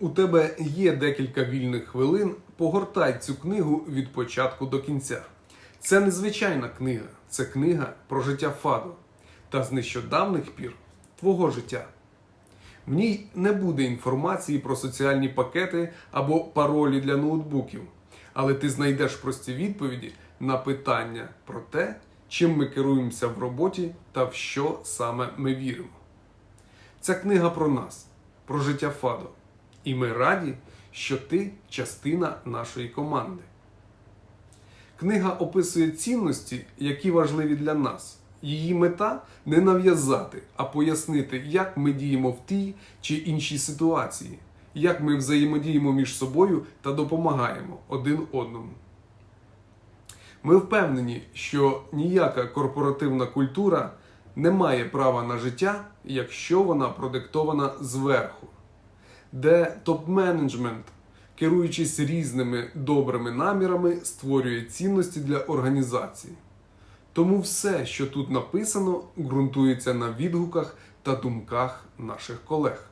у тебе є декілька вільних хвилин, погортай цю книгу від початку до кінця. Це незвичайна книга, це книга про життя Фадо та з нещодавних пір твого життя. В ній не буде інформації про соціальні пакети або паролі для ноутбуків, але ти знайдеш прості відповіді на питання про те, чим ми керуємося в роботі та в що саме ми віримо. Ця книга про нас, про життя Фадо. І ми раді, що ти частина нашої команди. Книга описує цінності, які важливі для нас. Її мета не нав'язати, а пояснити, як ми діємо в тій чи іншій ситуації, як ми взаємодіємо між собою та допомагаємо один одному. Ми впевнені, що ніяка корпоративна культура не має права на життя, якщо вона продиктована зверху, де топ-менеджмент, керуючись різними добрими намірами, створює цінності для організації. Тому все, що тут написано, ґрунтується на відгуках та думках наших колег.